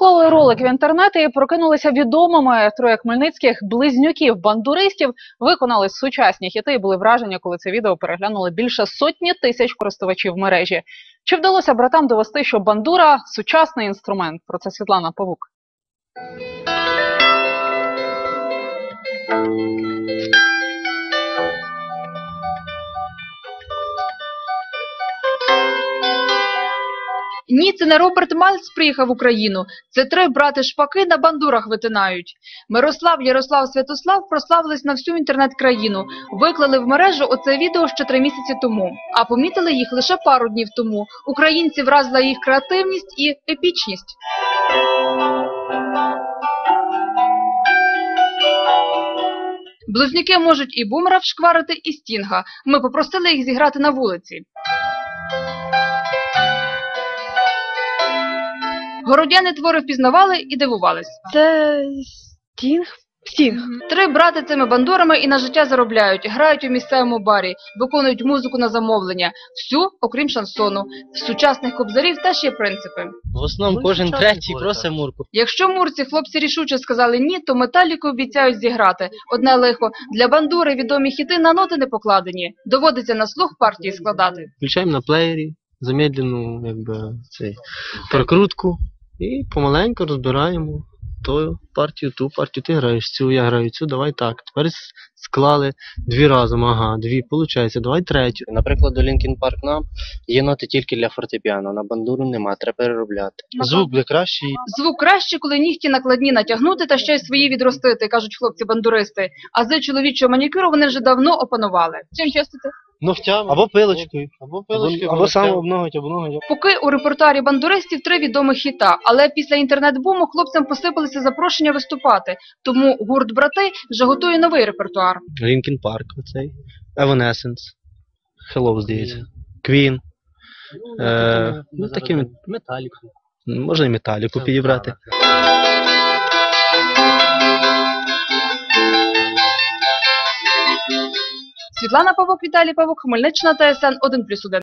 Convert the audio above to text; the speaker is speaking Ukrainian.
Виклали ролик в інтернеті прокинулися відомими троє хмельницьких близнюків бандуристів. Виконали сучасні хіти і були вражені, коли це відео переглянули більше сотні тисяч користувачів мережі. Чи вдалося братам довести, що бандура сучасний інструмент? Про це Світлана Павук. Ні, це не Роберт Мальц приїхав в Україну. Це три брати шпаки на бандурах витинають. Мирослав, Ярослав, Святослав прославились на всю інтернет-країну. Виклали в мережу оце відео ще три місяці тому. А помітили їх лише пару днів тому. Українці вразила їх креативність і епічність. Близнюки можуть і бумера вшкварити, і стінга. Ми попросили їх зіграти на вулиці. Городяни твори впізнавали і дивувались. Це стінг? Стінг. Три брати цими бандурами і на життя заробляють, грають у місцевому барі, виконують музику на замовлення, всю, окрім шансону. В сучасних кобзарів теж є принципи. В основному кожен третій просить мурку. Якщо мурці хлопці рішуче сказали ні, то металіку обіцяють зіграти. Одне лихо для бандури відомі хіти на ноти не покладені. Доводиться на слух партії складати. Включаємо на плеєрі, замедлену якби, цей, прокрутку і помаленьку розбираємо ту партію, ту партію. Ти граєш цю, я граю цю, давай так. Тепер склали дві разом, ага, дві, виходить, давай третю. Наприклад, у Linkin Park нам є ноти тільки для фортепіано, на бандуру нема, треба переробляти. Звук буде кращий. Звук краще, коли нігті накладні натягнути та ще й свої відростити, кажуть хлопці-бандуристи. А з чоловічого манікюру вони вже давно опанували. Чим чистите? Ногтями. Або пилочкою. Або пилочкою. Або сам обновить, обновить. Поки у репертуарі бандуристів три відомих хіта, але після інтернет-буму хлопцям посипалися запрошення виступати. Тому гурт брати вже готує новий репертуар. Linkin Park оцей, Evanescence, Hello, здається, Queen, Е, ну, такими- металіку. можна і металіку підібрати. Светлана Павок, Виталий Павок, Хмельниччина, ТСН 1+,1.